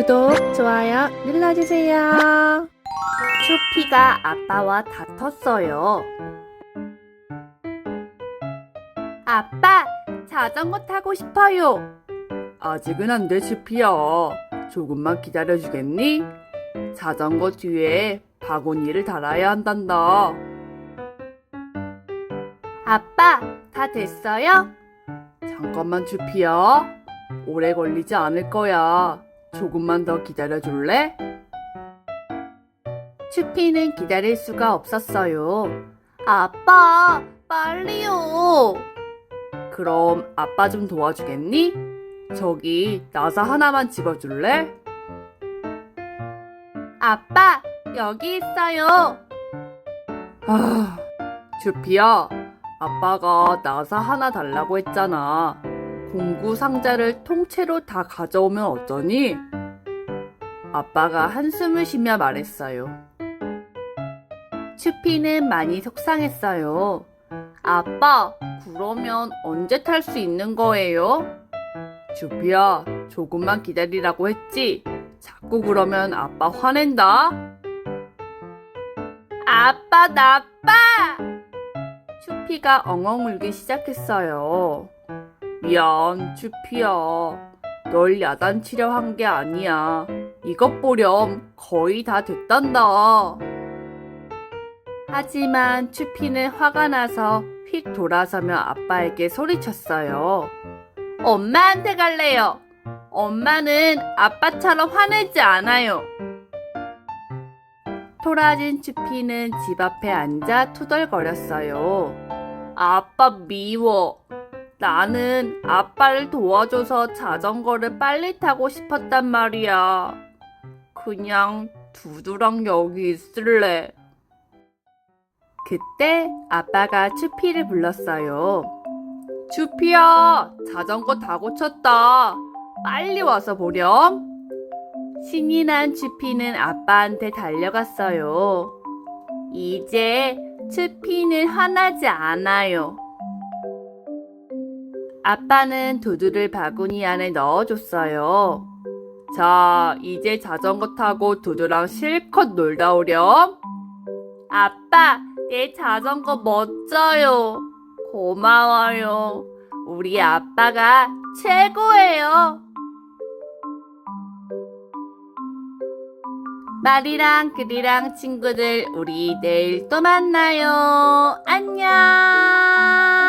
구독, 좋아요 눌러주세요. 추피가 아빠와 다퉜어요. 아빠, 자전거 타고 싶어요. 아직은 안 돼, 추피야. 조금만 기다려주겠니? 자전거 뒤에 바구니를 달아야 한단다. 아빠, 다 됐어요? 잠깐만, 추피야. 오래 걸리지 않을 거야. 조금만 더 기다려 줄래? 추피는 기다릴 수가 없었어요. 아빠, 빨리요. 그럼 아빠 좀 도와주겠니? 저기 나사 하나만 집어줄래? 아빠, 여기 있어요. 아, 주피야, 아빠가 나사 하나 달라고 했잖아. 공구 상자를 통째로 다 가져오면 어쩌니? 아빠가 한숨을 쉬며 말했어요. 추피는 많이 속상했어요. 아빠, 그러면 언제 탈 수 있는 거예요? 주피야, 조금만 기다리라고 했지? 자꾸 그러면 아빠 화낸다? 아빠 나빠! 추피가 엉엉 울기 시작했어요. 미안, 추피야. 널 야단치려 한 게 아니야. 이것 보렴 거의 다 됐단다. 하지만 추피는 화가 나서 휙 돌아서며 아빠에게 소리쳤어요. 엄마한테 갈래요. 엄마는 아빠처럼 화내지 않아요. 토라진 추피는 집 앞에 앉아 투덜거렸어요. 아빠 미워. 나는 아빠를 도와줘서 자전거를 빨리 타고 싶었단 말이야. 그냥 두두랑 여기 있을래. 그때 아빠가 추피를 불렀어요. 추피야, 자전거 다 고쳤다. 빨리 와서 보렴. 신이 난 추피는 아빠한테 달려갔어요. 이제 추피는 화나지 않아요. 아빠는 두두를 바구니 안에 넣어줬어요. 자, 이제 자전거 타고 두두랑 실컷 놀다 오렴. 아빠, 내 자전거 멋져요. 고마워요. 우리 아빠가 최고예요. 말이랑 글이랑 친구들, 우리 내일 또 만나요. 안녕.